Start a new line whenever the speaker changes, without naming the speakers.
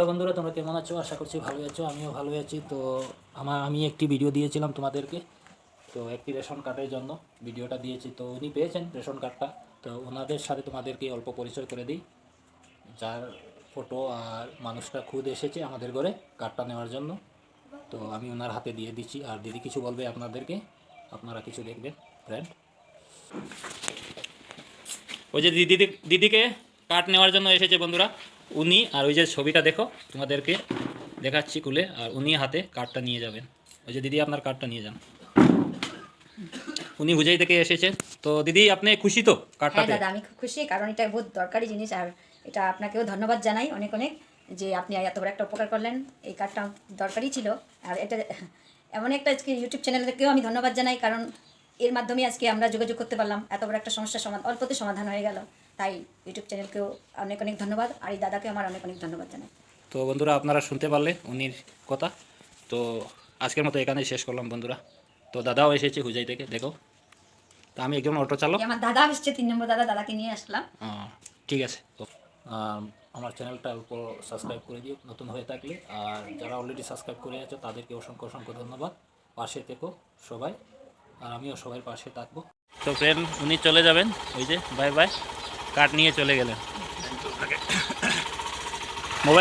তো বন্ধুরা, তোমরা কেমন আছো? আশা করছি ভালো আছো, আমিও ভালো আছি। তো আমার আমি একটি ভিডিও দিয়েছিলাম তোমাদেরকে। তো একটি রেশন কার্ডের জন্য ভিডিওটা দিয়েছি। তো উনি পেয়েছেন রেশন কার্ডটা তো ওনাদের সাথে তোমাদেরকে অল্প পরিচয় করে দিই। যার ফটো আর মানুষটা খুদ এসেছে আমাদের ঘরে কার্ডটা নেওয়ার জন্য। তো আমি ওনার হাতে দিয়ে দিচ্ছি। আর দিদি কিছু বলবে আপনাদেরকে? আপনারা কিছু দেখবেন ফ্রেন্ড ওই যে দিদি, দিদিকে? কার্ড নেওয়ার জন্য এসেছে বন্ধুরা। উনি আর ওই যে ছবিটা দেখো, তোমাদেরকে দেখাচ্ছি খুলে আর উনি হাতে কার্ডটা নিয়ে যাবেন। ওই যে দিদি আপনার কার্ডটা নিয়ে যান। উনি হুজাই থেকে এসেছেন তো দিদি, আপনি খুশি তো
হ্যাঁ দাদা, আমি খুব খুশি, কারণ এটা বহুত দরকারি জিনিস, আর এটা আপনাকেও ধন্যবাদ জানাই অনেক অনেক যে আপনি এত বড় একটা উপকার করলেন। এই কার্ডটা দরকারই ছিল। আর এটা এমন একটা ইউটিউব চ্যানেলকেও আমি ধন্যবাদ জানাই, কারণ এর মাধ্যমে আজকে আমরা যোগাযোগ করতে পারলাম। এত বড় একটা সমস্যার সমাধান অল্পতে সমাধান হয়ে গেল। তাই ইউটিউব চ্যানেলকেও অনেক অনেক ধন্যবাদ আর এই দাদাকে আমার অনেক অনেক ধন্যবাদ জানাই।
তো বন্ধুরা আপনারা শুনতে পারলে উনির কথা। তো আজকের মতো এখানেই শেষ করলাম বন্ধুরা। তো দাদাও এসেছে হুজাই থেকে দেখো। তো আমি একজন অটো চালক।
আমার দাদা এসেছে তিন নম্বর দাদা দাদাকে নিয়ে আসলাম।
ঠিক আছে। আমার চ্যানেলটা অল্প সাবস্ক্রাইব করে দিও নতুন হয়ে থাকলে। আর যারা অলরেডি সাবস্ক্রাইব করে আছে তাদেরকে অসংখ্য অসংখ্য ধন্যবাদ। পাশে থেকো সবাই। আর আমিও সবাই পাশে থাকব। তো ফ্রেন্ড উনি চলে যাবেন। ওই যে বাই বাই কাঠ নিয়ে চলে গেলেন।